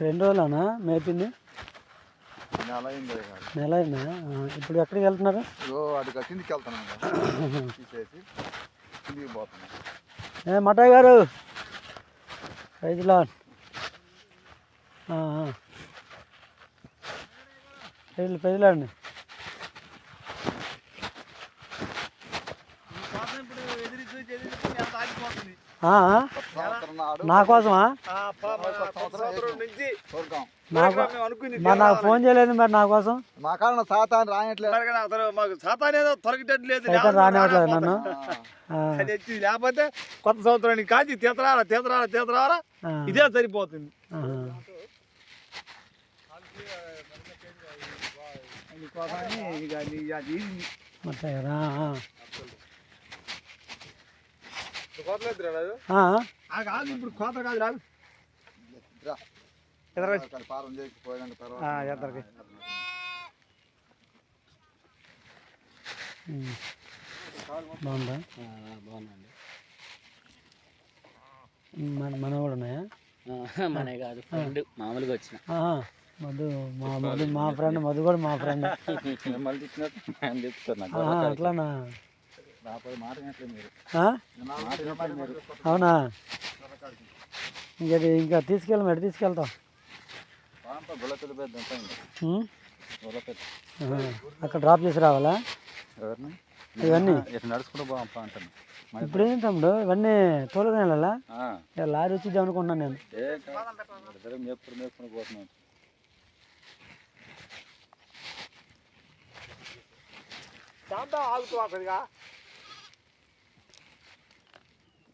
ఇక్కడ ఎన్ని రోజులనా మేపింది? నెల అయింది? ఆ, ఇప్పుడు ఎక్కడికి వెళ్తున్నారు? కిందికి ఏ మటాయ్ గారు! రైతులా ప్రజలండి సంవత్సరం నాడు నా కోసమా? నాకు మరి నాకు ఫోన్ చేయలేదు మరి నా కోసం? మా కారణం సాతాన్ని రాయట్లేదు. మాకు సాతానేదో తొలగటట్లేదు సైతం రానివ్వట్లేదు నన్ను. లేకపోతే కొత్త సంవత్సరానికి కాచి తీతరాల తీతరాల తీతరాల ఆ, ఇదే సరిపోతుంది. ఆహా. అందుకోసమని ఇక నీ- అది మటాయ్ గారు ఆ, ఆ. ఆ, ఆ కాదు ఇప్పుడు కోత కాదు రాదు. బాగుందా? బాగుందండి. మన మన కూడా ఉన్నాయా? మనే కాదు ఫ్రెండ్ మామూలుగా వచ్చిన. మధు మా మధు మా ఫ్రెండ్ మధు కూడా మా ఫ్రెండ్. అట్లానా? అవునా? ఇంకా ఇంకా తీసుకెళ్ళి మరి తీసుకెళ్తాం. అక్కడ డ్రాప్ చేసి రావాలా? ఎవరిని? ఇవన్నీ? ఇప్పుడు ఏంటి తమ్ముడు? ఇవన్నీ తోలుకుని వెళ్ళాలా? లారీ వచ్చిద్దాం అనుకున్నాను నేను. ఏ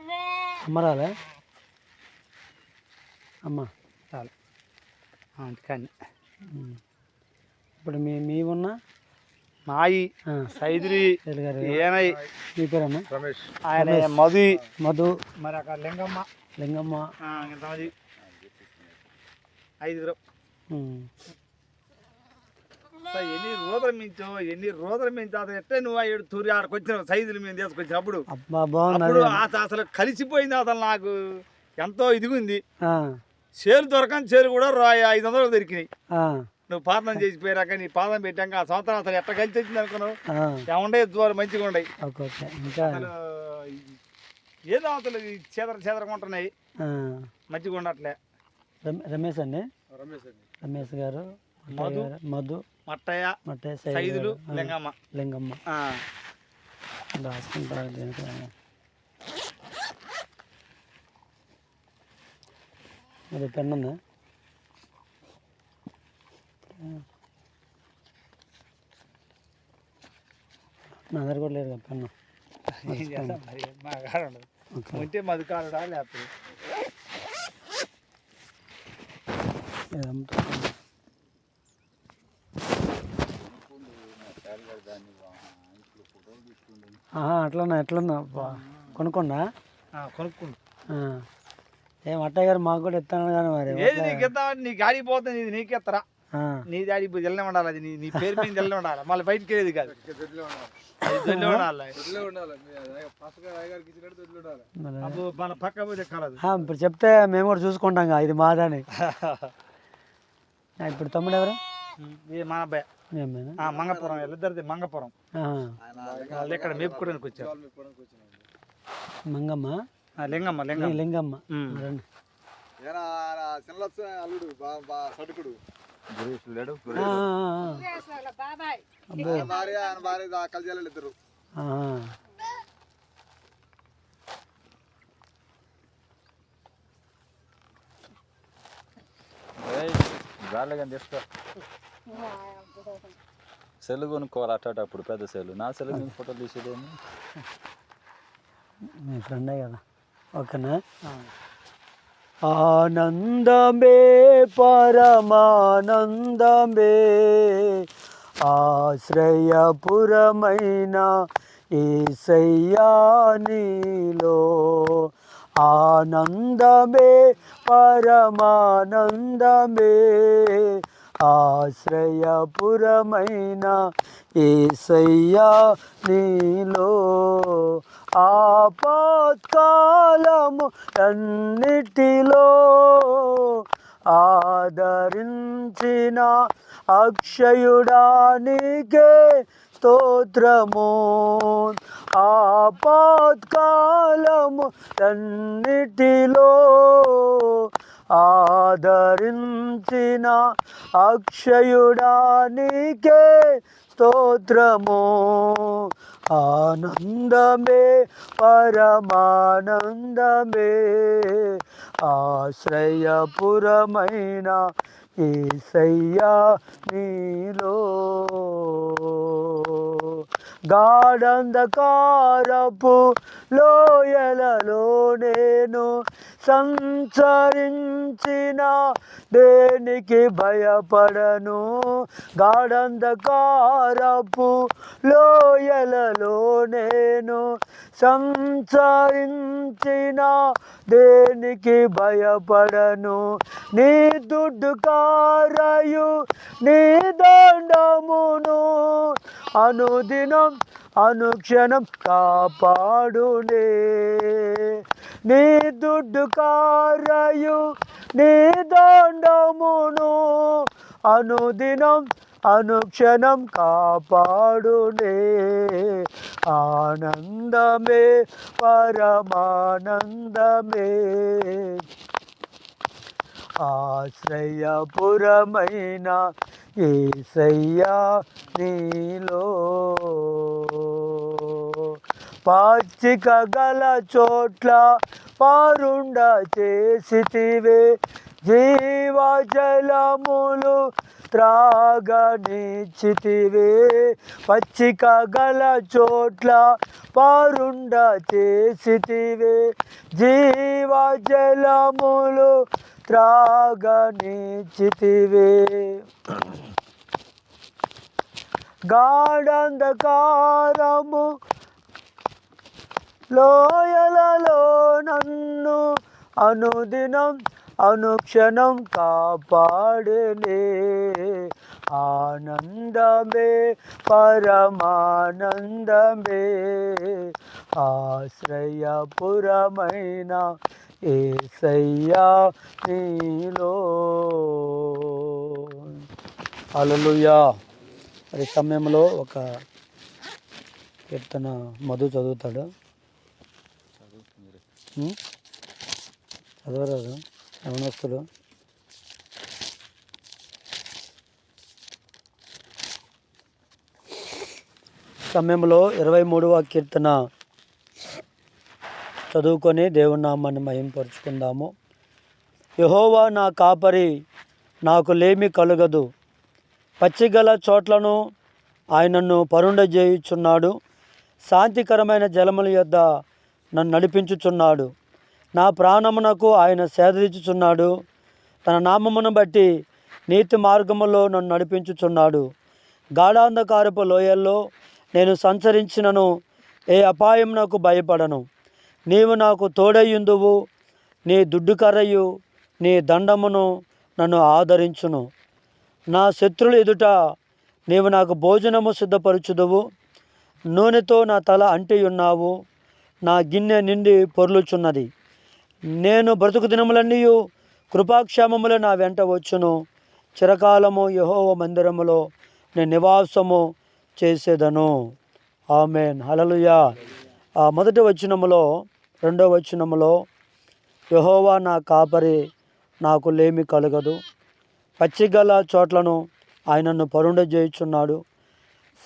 రమ్మదు అమ్మరాలే? అమ్మ చాలు. కానీ ఉమ్. ఇప్పుడు మీ మీవున్నా మాయి ఆ, సైదురి శైలు గారు ఏనై. మీ పేరమ్మా? రమేష్. ఆయన మధు. మధు. మరి అక్కడ లింగమ్మ. లింగమ్మ. ఐదుగురు. ఎన్ని రోజులు మించో ఎన్ని రోజులు మించో అసలు ఎట్టే నువ్వు ఏడు తూరి ఆడకు వచ్చిన సైజులు మేము తీసుకొచ్చినప్పుడు బాగున్నది. అప్పుడు అసలు అసలు కలిసిపోయింది అసలు నాకు. ఎంతో ఇదిగుంది. ఆ, చేలు దొరకని చేలు కూడా రా- ఐదు వందలు దొరికినాయి. ఆ, నువ్వు పాదం చేసిపోయాక నీ పాదం పెట్టాక ఆ సంవత్సరం అసలు ఎట్ట కలిసి వచ్చింది అనుకున్నావు? ఏముండే దూరం మంచిగా ఉండయి ఓకే ఓకే. ఇంకా? అసలు ఏదో అసలు చెదర చెదరగా ఉంటున్నాయి. ఆ, మంచిగా ఉండట్లే. రమ- రమేష్ అండి? రమేష్ అండి. రమేష్ గారు మట్టయ్య మధు. గారు, మధు. మట్టయ్య మట్టయ్య సైదులు లింగమ్మ. లింగమ్మ. రాసుకుంటారు దీనికి? మరి పెన్ ఉందా? నా దగ్గర కూడా లేదు పెన్ను. ఉంటే మధు కాడడా లేకపోతే ఇది అమ్ముతా- ఆహా, అట్లనా ఎట్లన్నా? అబ్బా. కొనుక్కుండు? ఆ. ఏం అట్టయ్య గారు మాకు కూడా ఇస్తాను కానీ మరి ఏది నీకు ఇద్దామని నీ గాడి పోతుంది ఇది నీకు ఇస్తారా? ఆ, నీ దాడి ఇప్పుడు తెల్లనే ఉండాలి అది నీ నీ పేరు మీద తెల్లనే ఉండాలి. మళ్ళీ బయటికి వెళ్ళేది కాదు. ఇప్పుడు చెప్తే మేము కూడా చూసుకుంటాం కదా, ఇది మాదని. ఇప్పుడు తమ్ముడు ఎవరు? ఇది మన అబ్బాయి మంగపురం వీళ్ళిద్దరిది మంగపురం. వాళ్ళు ఇక్కడ మేపుకోవడానికి వచ్చారు? మంగమ్మ? ఆ, లింగమ్మ లింగమ్మ. లింగమ్మ. రండి. అల్లుడు బా బా సడుకుడు గురేష్ లేడు ఆ, ఆ, ఆ, అబ్బో. ఆయన భార్య కలిసి వెళ్ళాలి ఇద్దరు. ఆ, గాలి కానీ తీసుకో. సెల్ కొనుక్కోవాలి అట్ట అప్పుడు పెద్ద సెల్. నా సెల్ మీద ఫోటోలు తీసేదేమి మీ ఫ్రెండే కదా. ఓకేనా. ఆనందమే పరమానందమే ఆశ్రయపురమైన ఏసయ్యా నీలో. ఆనందమే పరమానందమే ఆశ్రయపురమైన ఏసయ్యా నీలో ఆపత్కాలము అన్నిటిలో ఆదరించిన అక్షయుడానికే స్తోత్రము. ఆపత్కాలము అన్నిటిలో ఆదరించిన అక్షయుడానికే స్తోత్రము. ఆనందమే పరమానందమే. ఆశ్రయపురమైన ఏసయ్యా నీలో. గాఢంధకారపు లోయలలో నేను సంచరించిన దేనికి భయపడను? గాఢంధకారపు లోయలలో నేను సంచరించిన దేనికి భయపడను? నీ దుడ్డు కారయు నీ దండమును అనుదినం అనుక్షణం కాపాడునే నీ దుడ్డు కారయు నీ దండమును అనుదినం అనుక్షణం కాపాడునే ఆనందమే పరమానందమే. ఆశ్రయపురమైన ఈసయ్యా నీలో పాచిక గల చోట్ల పారుండ చేసితివే జీవజలములు త్రాగనిచ్చితివే. పచ్చిక గల చోట్ల పారుండ చేసితివే. జీవజలములు త్రాగనిచ్చితివే. గాఢంధకారము లోయలలో నన్ను అనుదినం అనుక్షణం కాపాడలే. ఆనందమే పరమానందమే. ఆశ్రయపురమైన ఏసయ్యా నీలో. అలలుయా మరి సమయంలో ఒక కీర్తన మధు చదువుతాడు? చదవరాదు. యవనస్తుడు సమయంలో ఇరవై మూడవ కీర్తన చదువుకొని దేవుని నామాన్ని మహింపరుచుకుందాము. యహోవా నా కాపరి నాకు లేమి కలుగదు. పచ్చిగల చోట్లను ఆయనను పరుండజేయుచున్నాడు. శాంతికరమైన జలముల యొద్ద నన్ను నడిపించుచున్నాడు. నా ప్రాణమునకు ఆయన సేదరించుచున్నాడు. తన నామమును బట్టి నీతి మార్గములో నన్ను నడిపించుచున్నాడు. గాఢాంధకారపు లోయల్లో నేను సంచరించినను ఏ అపాయం నాకు భయపడను. నీవు నాకు తోడయ్యుందువు నీ దుడ్డు కర్రయు నీ దండమును నన్ను ఆదరించును. నా శత్రులు ఎదుట నీవు నాకు భోజనము సిద్ధపరచుదువు. నూనెతో నా తల అంటియున్నావు నా గిన్నె నిండి పొర్లుచున్నది. నేను బ్రతుకు దినములన్నీ కృపాక్షేమములు నా వెంట వచ్చును. చిరకాలము యహోవ మందిరములో నేను నివాసము చేసేదను. ఆమెన్. హలలుయా ఆ మొదటి వచనములో రెండో వచనములో యహోవా నా కాపరి నాకు లేమి కలగదు. పచ్చిగల చోట్లను ఆయనను పరుండ చేయుచున్నాడు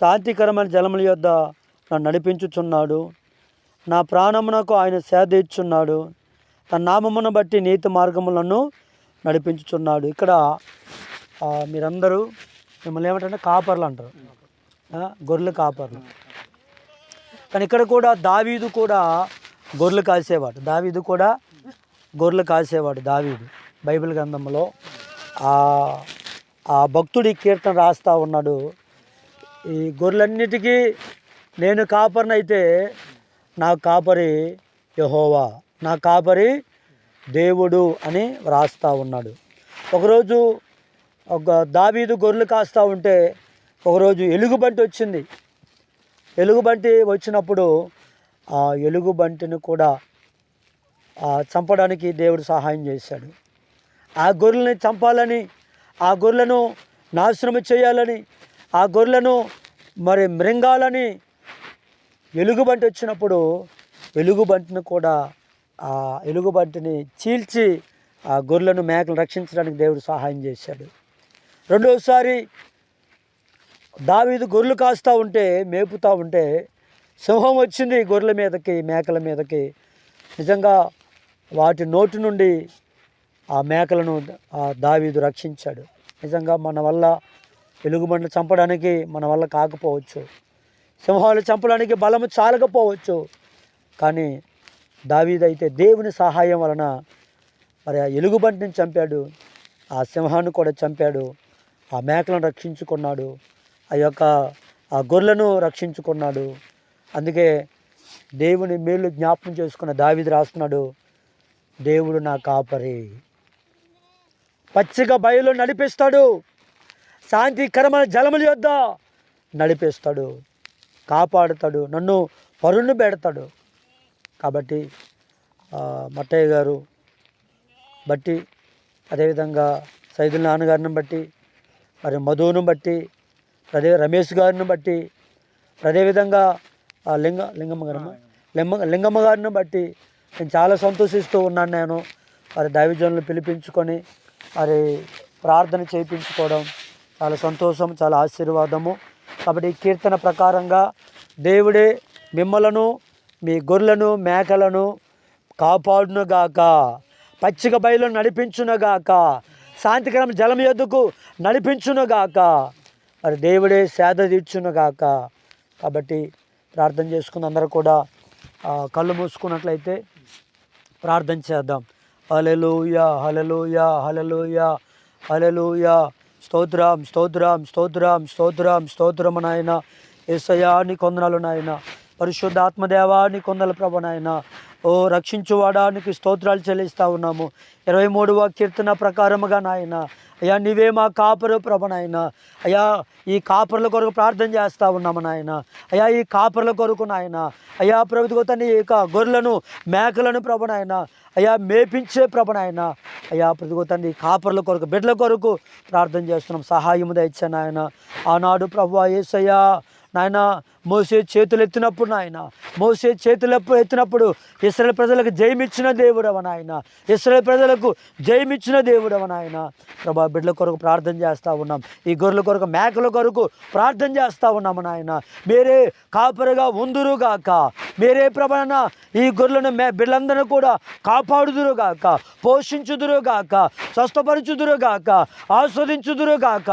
శాంతికరమైన జలముల యొద్ద నన్ను నడిపించుచున్నాడు. నా ప్రాణమునకు ఆయన సేద ఇచ్చున్నాడు. తన నామమును బట్టి నీతి మార్గములను నడిపించుచున్నాడు. ఇక్కడ మీరందరూ మిమ్మల్ని ఏమంటారంటే కాపర్లు అంటారు. గొర్రెలు కాపర్లు. కానీ ఇక్కడ కూడా దావీదు కూడా గొర్రెలు కాసేవాడు. దావీదు కూడా గొర్రెలు కాసేవాడు దావీదు. బైబిల్ గ్రంథంలో ఆ భక్తుడి కీర్తన రాస్తా ఉన్నాడు. ఈ గొర్రెలన్నిటికీ నేను కాపరినైతే నా కాపరి యహోవా. నా కాపరి దేవుడు అని వ్రాస్తా ఉన్నాడు. ఒకరోజు ఒక దావీదు గొర్రెలు కాస్తూ ఉంటే ఒకరోజు ఎలుగుబంటి వచ్చింది. ఎలుగుబంటి వచ్చినప్పుడు ఆ ఎలుగుబంటిని కూడా చంపడానికి దేవుడు సహాయం చేశాడు. ఆ గొర్రెల్ని చంపాలని ఆ గొర్రెలను నాశనం చేయాలని ఆ గొర్రెలను మరి మృంగాలని ఎలుగుబంటి వచ్చినప్పుడు ఎలుగుబంటిని కూడా ఆ ఎలుగుబంటిని చీల్చి ఆ గొర్రెలను మేకలు రక్షించడానికి దేవుడు సహాయం చేశాడు. రెండవసారి దావీదు గొర్రెలు కాస్తూ ఉంటే మేపుతూ ఉంటే సింహం వచ్చింది గొర్రెల మీదకి మేకల మీదకి. నిజంగా వాటి నోటి నుండి ఆ మేకలను ఆ దావీదు రక్షించాడు. నిజంగా మన వల్ల ఎలుగుబండ్లు చంపడానికి మన వల్ల కాకపోవచ్చు. సింహాలు చంపడానికి బలము చాలకపోవచ్చు. కానీ దావీదైతే దేవుని సహాయం వలన మరి ఆ ఎలుగుబంటిని చంపాడు ఆ సింహాన్ని కూడా చంపాడు ఆ మేకలను రక్షించుకున్నాడు ఆ యొక్క ఆ గొర్రెలను రక్షించుకున్నాడు. అందుకే దేవుని మేలు జ్ఞాపకం చేసుకున్న దావిది రాస్తున్నాడు దేవుడు నా కాపరి. పచ్చిక బయలు నడిపిస్తాడు శాంతికరమైన జలముల యొద్ద నడిపిస్తాడు కాపాడుతాడు నన్ను పరుణ్ణి పెడతాడు. కాబట్టి మట్టయ్య గారు బట్టి అదేవిధంగా సైదుల నాన్నగారిని బట్టి మరి మధువును బట్టి అదే రమేష్ గారిని బట్టి అదేవిధంగా లింగ లింగమ్మ గారమ్మ? లింగ లింగమ్మ గారిని బట్టి నేను చాలా సంతోషిస్తూ ఉన్నాను నేను. మరి దైవజనులు పిలిపించుకొని మరి ప్రార్థన చేయించుకోవడం చాలా సంతోషం చాలా ఆశీర్వాదము. కాబట్టి కీర్తన ప్రకారంగా దేవుడే మిమ్మలను మీ గొర్రెలను మేకలను కాపాడునుగాక పచ్చిక బయలు నడిపించునుగాక శాంతికరం జలం ఎద్దుకు నడిపించునుగాక మరి దేవుడే సేద తీర్చునుగాక కాబట్టి ప్రార్థన చేసుకుని అందరూ కూడా కళ్ళు మూసుకున్నట్లయితే ప్రార్థన చేద్దాం. హలెలూయా హలెలూయా హలెలూయా హలెలూయా స్తోత్రం స్తోత్రం స్తోత్రం స్తోత్రం స్తోత్రం నాయన. ఏసయ్యా నీ కొందనాలు నాయన. పరిశుద్ధ ఆత్మదేవాన్ని కొందల ప్రభనాయన ఓ రక్షించువాడానికి స్తోత్రాలు చెల్లిస్తా ఉన్నాము. ఇరవై మూడవ కీర్తన ప్రకారముగా నాయన అయ్యా నీవే మా కాపరు ప్రభనాయన అయ్యా ఈ కాపర్ల కొరకు ప్రార్థన చేస్తా ఉన్నాము నాయన. అయ్యా ఈ కాపర్ల కొరకు నాయన. అయ్యా ప్రభుత్వ తండ్రి ఈ యొక్క గొర్రెలను మేకలను ప్రభనాయన అయ్యా మేపించే ప్రభనాయన అయ్యా ప్రభుత్వ తండ్రి ఈ కాపర్ల కొరకు బిడ్డల కొరకు ప్రార్థన చేస్తున్నాం. సహాయము దయచే నాయన. ఆనాడు ప్రభు ఏసయ్యా నాయన మోసే చేతులు ఎత్తినప్పుడు నాయన మోసే చేతులు ఎత్తినప్పుడు ఇస్రాయల్ ప్రజలకు జయమిచ్చిన దేవుడవ నాయన ఇస్రాయల్ ప్రజలకు జయమిచ్చిన దేవుడవ నాయన. ప్రభా బిడ్డల కొరకు ప్రార్థన చేస్తూ ఉన్నాం. ఈ గొర్రెల కొరకు మేకల కొరకు ప్రార్థన చేస్తూ ఉన్నాము నాయన. మీరే కాపరుగా ఉందురుగాక మీరే ప్రభన ఈ గొర్రెలను మే బిడ్డలందరూ కూడా కాపాడుదురుగాక పోషించుదురుగాక స్వస్థపరచుదురుగాక ఆస్వాదించుదురుగాక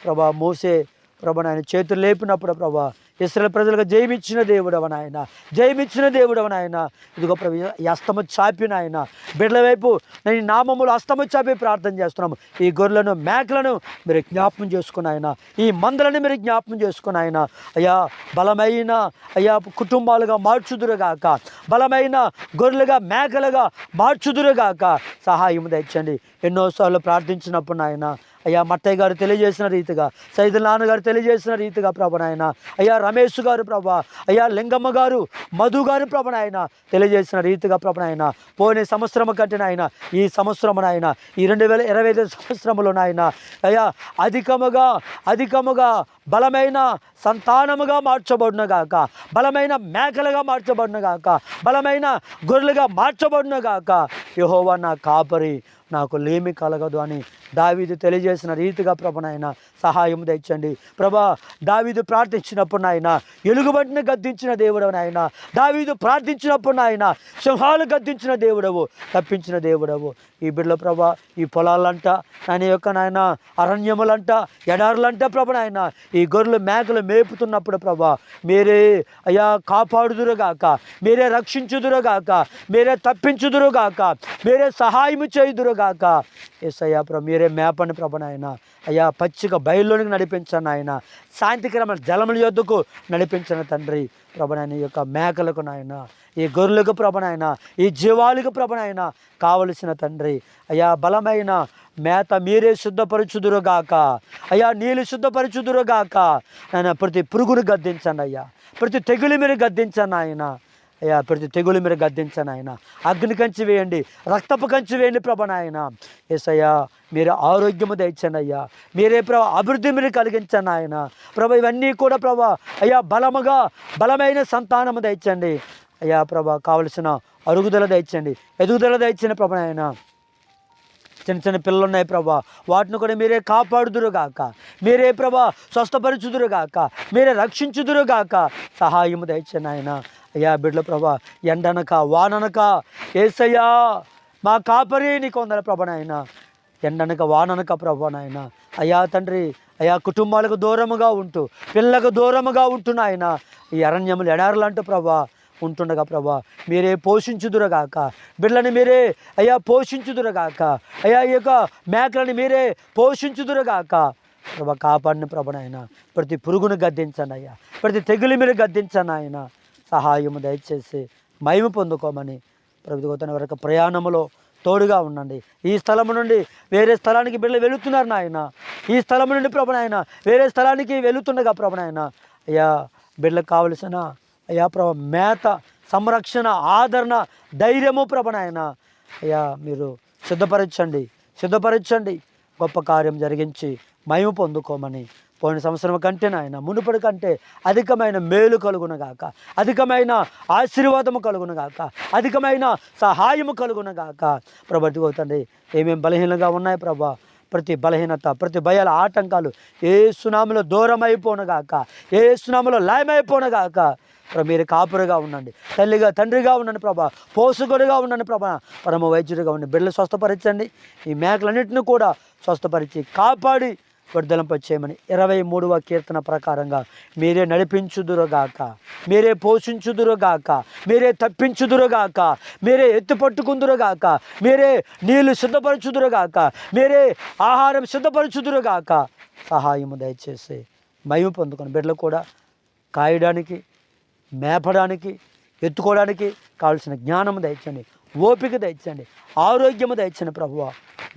ప్రభా మోసే ప్రభు నాయన చేతులు లేపినప్పుడు ప్రభా ఇస్రాయల్ ప్రజలకు జయమిచ్చిన దేవుడవ నాయన జయమిచ్చిన దేవుడవ నాయన. ఇదిగో ప్రభు ఈ అస్తము చాపి నాయన. బిడ్డల వైపు నేను నామములు అస్తము చాపి ప్రార్థన చేస్తున్నాము. ఈ గొర్రెలను మేకలను మీరు జ్ఞాపం చేసుకుని ఆయన ఈ మందలను మీరు జ్ఞాపం చేసుకుని ఆయన అయ్యా బలమైన అయ్యా కుటుంబాలుగా మార్చుదురుగాక బలమైన గొర్రెలుగా మేకలుగా మార్చుదురుగాక సహాయం తెచ్చండి ఎన్నోసార్లు ప్రార్థించినప్పుడు నాయన అయ్యా మట్టయ్య గారు తెలియజేసిన రీతిగా సైదు నాన్నగారు తెలియజేసిన రీతిగా ప్రభనాయన అయ్యా రమేష్ గారు ప్రభ అయ్యా లింగమ్మ గారు మధు గారు ప్రభనాయన తెలియజేసిన రీతిగా ప్రభనాయన పోయిన సంవత్సరం కట్టిన ఆయన ఈ సంవత్సరం నాయన ఈ రెండు వేల ఇరవై ఐదు సంవత్సరంలో నాయన అయ్యా అధికముగా అధికముగా బలమైన సంతానముగా మార్చబడినగాక. బలమైన మేకలుగా మార్చబడినగాక. బలమైన గొర్రెలుగా మార్చబడినగాక. యహోవా నా కాపరి నాకు లేమి కలగదు అని దావీదు తెలియజేసిన రీతిగా ప్రభు సహాయం తెచ్చండి ప్రభా దావీదు ప్రార్థించినప్పుడు నాయన ఎలుగుబంటిని గద్దించిన దేవుడవు నాయన. దావీదు ప్రార్థించినప్పుడు నాయన సింహాలు గద్దించిన దేవుడవు తప్పించిన దేవుడవు. ఈ బిడ్డల ప్రభా ఈ పొలాలంట నాయన యొక్క నాయన అరణ్యములంట ఎడారులంట ప్రభు నాయన. ఈ గొర్రెలు మేకలు మేపుతున్నప్పుడు ప్రభా మీరే అయ్యా కాపాడుదురుగాక మీరే రక్షించుదురుగాక మీరే తప్పించుదురుగాక మీరే సహాయము చేయుదురుగాక. ఎస్ అయ్యా ప్రభు మీరే మేపని ప్రభు నాయన. అయ్యా పచ్చిక బయల్లోనికి నడిపించండి ఆయన శాంతికరమైన జలముల యొద్దకు నడిపించిన తండ్రి ప్రభనాయన ఈ యొక్క మేకలకు నాయన. ఈ గొర్రెలకు ప్రభనాయన ఈ జీవాలకు ప్రభనాయన కావలసిన తండ్రి అయ్యా బలమైన మేత మీరే శుద్ధపరచుదురుగాక అయ్యా నీళ్ళు శుద్ధపరచుదురుగాక ఆయన ప్రతి పురుగును గద్దించండి అయ్యా. ప్రతి తెగులు మీరు గద్దించండి ఆయన అయ్యా ప్రతి తెగులు మీరు గద్దించండి ఆయన అగ్ని కంచి వేయండి రక్తపు కంచి వేయండి ప్రభ నాయన. ఎస్ అయ్యా మీరు ఆరోగ్యము తెచ్చండి అయ్యా. మీరే ప్రభ అభివృద్ధి మీరు కలిగించండి ఆయన ప్రభ ఇవన్నీ కూడా ప్రభ అయ్యా బలముగా బలమైన సంతానము తెచ్చండి అయ్యా ప్రభ కావలసిన అరుగుదల తెచ్చండి ఎదుగుదల తెచ్చండి ప్రభ నాయన. చిన్న చిన్న పిల్లలు ఉన్నాయి ప్రభా. వాటిని కూడా మీరే కాపాడుదురుగాక. మీరే ప్రభా స్వస్థపరచుదురుగాక. మీరే రక్షించుదురుగాక. సహాయము దయచండి ఆయన అయ్యా బిడ్డల ప్రభా ఎండనక వాననక. ఏసయ్యా మా కాపరి నీకు వందల ప్రభనాయన ఎండనక వాననక ప్రభనాయన అయ్యా తండ్రి అయ్యా కుటుంబాలకు దూరముగా ఉంటూ పిల్లలకు దూరముగా ఉంటున్నాయన ఈ అరణ్యములు ఎడారులంటూ ప్రభా ఉంటుండగా ప్రభా మీరే పోషించుదురగాక. బిడ్డలని మీరే అయ్యా పోషించుదురగాక. అయ్యా ఈ యొక్క మేకలని మీరే పోషించుదురగాక. ప్రభా కాపాడిన ప్రభనైనా ప్రతి పురుగును గద్దించండి అయ్యా. ప్రతి తెగులు మీరు గద్దించండి ఆయన సహాయము దయచేసి మహిమ పొందుకోమని ప్రభుత్వ వరకు ప్రయాణములో తోడుగా ఉండండి. ఈ స్థలము నుండి వేరే స్థలానికి బిడ్డలు వెళుతున్నారు నాయన. ఈ స్థలము నుండి ప్రభనాయన వేరే స్థలానికి వెళుతుండగా ప్రభనాయన అయ్యా బిడ్డలకు కావలసిన అయ్యా ప్రభ మేత సంరక్షణ ఆదరణ ధైర్యము ప్రభనాయన అయ్యా మీరు సిద్ధపరచండి సిద్ధపరచండి. గొప్ప కార్యం జరిగించి మయము పొందుకోమని పోయిన సంవత్సరం కంటే నాయన మునుపటి కంటే అధికమైన మేలు కలుగునగాక అధికమైన ఆశీర్వాదము కలుగునగాక అధికమైన సహాయము కలుగునగాక ప్రభుత్వ అవుతండి ఏమేమి బలహీనంగా ఉన్నాయి ప్రభా? ప్రతి బలహీనత ప్రతి భయాల ఆటంకాలు ఏ సునాములో దూరం అయిపోనగాక ఏ సునాములో లయమైపోనగాక మీరు కాపురుగా ఉండండి. తల్లిగా తండ్రిగా ఉండండి ప్రభా. పోషకుడిగా ఉండండి ప్రభా. పరమ వైద్యుడిగా ఉండి బిడ్డలు స్వస్థపరచండి. ఈ మేకలన్నింటిని కూడా స్వస్థపరిచి కాపాడి విడుదలంపై చేయమని ఇరవై మూడవ కీర్తన ప్రకారంగా మీరే నడిపించుదురుగాక. మీరే పోషించుదురుగాక. మీరే తప్పించుదురుగాక. మీరే ఎత్తుపట్టుకుందురుగాక మీరే నీళ్ళు సిద్ధపరచుదురుగాక మీరే ఆహారం సిద్ధపరచుదురుగాక సహాయము దయచేసి మహిమ పొందుకొని బిడ్డలు కూడా కాయడానికి మేపడానికి ఎత్తుకోవడానికి కావాల్సిన జ్ఞానము దయచండి ఓపిక దయచండి ఆరోగ్యము దయచండి ప్రభువ.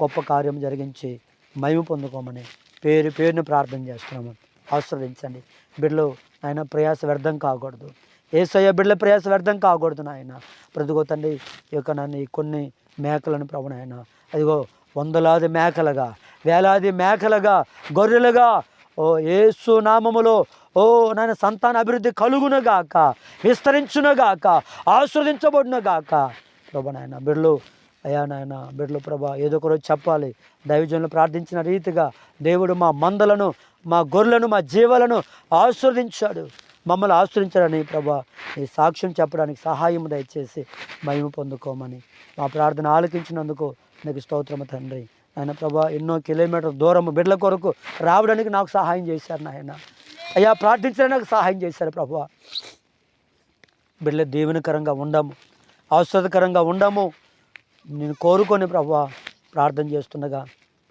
గొప్ప కార్యం జరిగించి మహిమ పొందుకోమని పేరు పేరును ప్రార్థన చేస్తున్నాము. ఆశ్రవదించండి. బిడ్డలు ఆయన ప్రయాస వ్యర్థం కాకూడదు. ఏసయ్య బిడ్డల ప్రయాస వ్యర్థం కాకూడదు నాయన. ప్రతిగో తండ్రి ఈ యొక్క నన్ను కొన్ని మేకలను ప్రభు నాయన. అదిగో వందలాది మేకలుగా వేలాది మేకలుగా గొర్రెలుగా ఓ ఏసు నామములో ఓ నాయన సంతాన అభివృద్ధి కలుగునగాక విస్తరించునగాక ఆస్వాదించబడునుగాక ప్రభా నాయన బిడ్డలు అయ్యా నాయన బిడ్డలు ప్రభా ఏదో ఒకరోజు చెప్పాలి. దైవజనులు ప్రార్థించిన రీతిగా దేవుడు మా మందలను మా గొర్రెలను మా జీవాలను ఆస్వాదించాడు మమ్మల్ని ఆశ్రయించాడని ప్రభా ఈ సాక్ష్యం చెప్పడానికి సహాయం దయచేసి మహిమ పొందుకోమని మా ప్రార్థన ఆలకించినందుకు నీకు స్తోత్రము తండ్రి. ఆయన ప్రభా ఎన్నో కిలోమీటర్ దూరం బిడ్డల కొరకు రావడానికి నాకు సహాయం చేశారు నాయన. అయ్యా ప్రార్థించడానికి నాకు సహాయం చేశారు ప్రభు. బిడ్డల దీవెనకరంగా ఉండము అవసరకరంగా ఉండము. నేను కోరుకొని ప్రభు ప్రార్థన చేస్తుండగా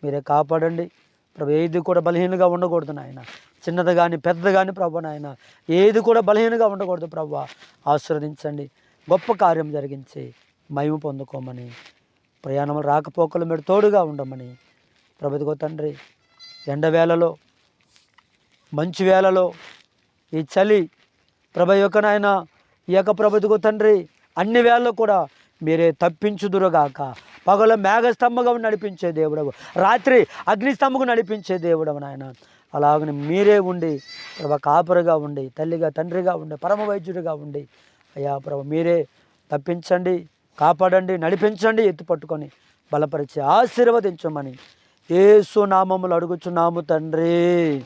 మీరే కాపాడండి. ప్రభు ఏది కూడా బలహీనంగా ఉండకూడదు నాయన. చిన్నది కానీ పెద్దది కానీ ప్రభు నాయన. ఏది కూడా బలహీనంగా ఉండకూడదు ప్రభు. ఆశీర్వదించండి. గొప్ప కార్యం జరిగించి మహిమ పొందుకోమని ప్రయాణం రాకపోకలు మీరు తోడుగా ఉండమని ప్రభుత్వ తండ్రి ఎండవేళలో మంచి వేళలో ఈ చలి ప్రభ యొక్క నాయన ఈ యొక్క తండ్రి అన్ని వేళల్లో కూడా మీరే తప్పించుదురుగాక. పగల మేఘస్తంభగా నడిపించే దేవుడవు. రాత్రి అగ్నిస్తంభకు నడిపించే దేవుడవు నాయన. అలాగని మీరే ఉండి ప్రభ కాపురగా ఉండి తల్లిగా తండ్రిగా ఉండి పరమ వైద్యుడిగా ఉండి అయ్యా ప్రభ మీరే తప్పించండి కాపాడండి నడిపించండి ఎత్తు పట్టుకొని బలపరిచి ఆశీర్వదించమని ఏసు నామములు అడుగుచున్నాము తండ్రి.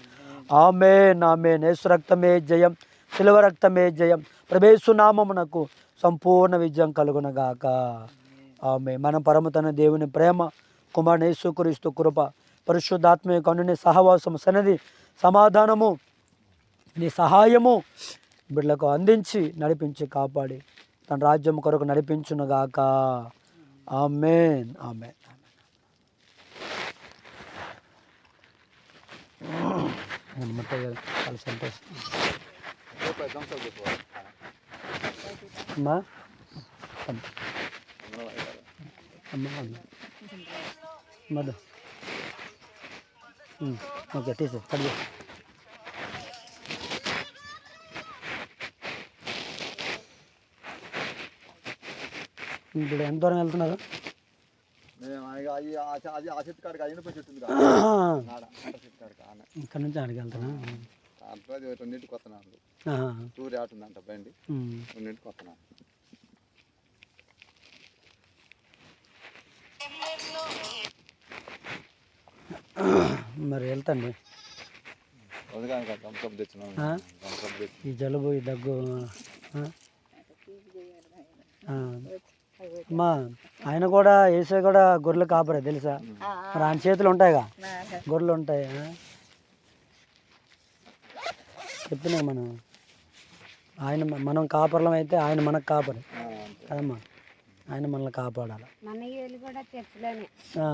ఆమె నామే నేసు రక్తమే జయం శిలవ రక్తమే జయం. ప్రభేసు నామమునకు సంపూర్ణ విజయం కలుగునగాక. ఆమె మన పరమతన దేవుని ప్రేమ కుమారుని యేసుక్రీస్తు కృప పరిశుద్ధాత్మ కనుని సహవాసము సన్నది సమాధానము నీ సహాయము బిడ్డలకు అందించి నడిపించి కాపాడి తన రాజ్యం కొరకు నడిపించునుగాక. ఆమెన్. ఆమెన్. అనమాట చాలా సంతోషం ఉమ్, ఓకే తీసే చేయి. ఇప్పుడు ఎంత దూరం వెళ్తున్నారు అది ఆ చెట్టు కాడికి అయిన చెట్టు ఇక్కడ నుంచి అడిగి వెళ్తున్నా దాంట్లో అది రెండింటికి వస్తున్నాను. టూర్ ఆటుందంట బండి. రెండింటికి వస్తున్నాను మరి వెళ్తాండి. ఈ జలుబు ఈ దగ్గు. అమ్మా ఆయన కూడా వేసే కూడా గొర్రెలు కాపరే తెలుసా? మరి ఆయన చేతులు ఉంటాయిగా? గొర్రెలు ఉంటాయి? చెప్పినా మనం. ఆయన మనం కాపర్లం అయితే ఆయన మనకు కాపరి. కదమ్మా? ఆయన మనల్ని కాపాడాలి. మన ఇల్లు కూడా చర్చిలోనే ఆ,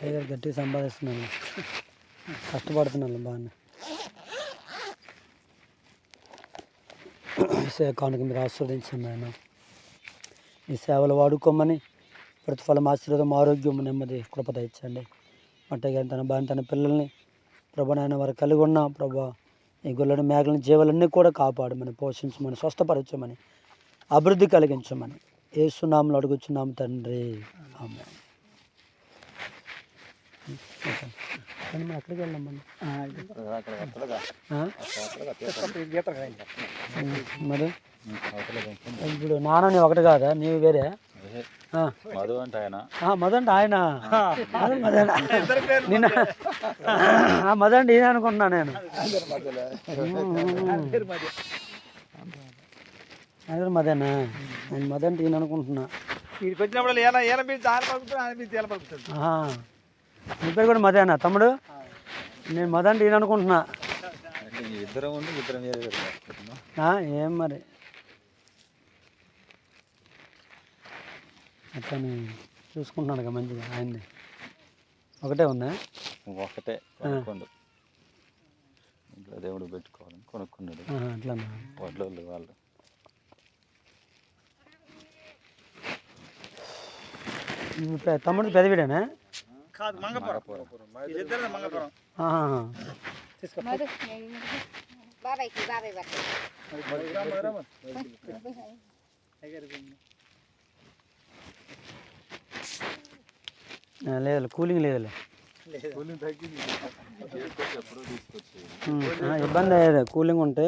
టైగర్ గట్టిగా సంపాదిస్తున్నాను కష్టపడుతున్నాను బాగానే. ఈ సేవకానికి మీరు ఆస్వాదించండి ఆయన. ఈ సేవలు వాడుకోమని ప్రతిఫలం ఆశీర్వాదం ఆరోగ్యం నెమ్మది కృపద ఇచ్చండి అట్టగా తన బాగా తన పిల్లల్ని ప్రభు నాయన వారు కలిగి ఉన్న ప్రభా ఈ గొల్లని మేకలని జీవులన్నీ కూడా కాపాడమని పోషించమని స్వస్థపరచమని అభివృద్ధి కలిగించమని ఏ సునాములు అడుగుచున్నాము తండ్రి. ఆమె కానీ మనం అక్కడికి వెళ్ళాం మనం మరి? ఇప్పుడు నాన్న నీ ఒకటి కాదా? నీవు వేరే. మధు అంటే ఆయన. ఆ, మదండి ఆయన. నిన్న ఆ, మదండి ఈయన అనుకుంటున్నా నేను. ఆయన మదేనా నేను మదండి ఈయన అనుకుంటున్నా. వీడికి వచ్చినప్పుడు ఏనా ఏన మీరు ఆయన పలుకుతాడు ఆయన మీరు తేల ఆహా. నీ పేరు కూడా మదేనా తమ్ముడు? నేను మదండి ఈయన అనుకుంటున్నా. ఇద్దరం ఉండి ఇద్దరం ఏం మరి? అతను చూసుకుంటున్నాడు కదా మంచిగా ఆయన్ని ఒకటే ఉందా? ఒకటే ఇంట్లో దేవుడు పెట్టుకోవాలని కొనుక్కున్నాడు. ఆహా, అట్లనా? వడ్లోళ్ళు వాళ్ళు. తమ్ముడు పెదవిడేనా? కాదు మంగపురం వీళ్ళిద్దరిది మంగపురం ఆహా. మధు బాబాయ్కి బాబాయ్ బట్ట ఆ, లేదు కూలింగ్ లేదులే ఉమ్, ఆ, ఇబ్బంది అయ్యేది కూలింగ్ ఉంటే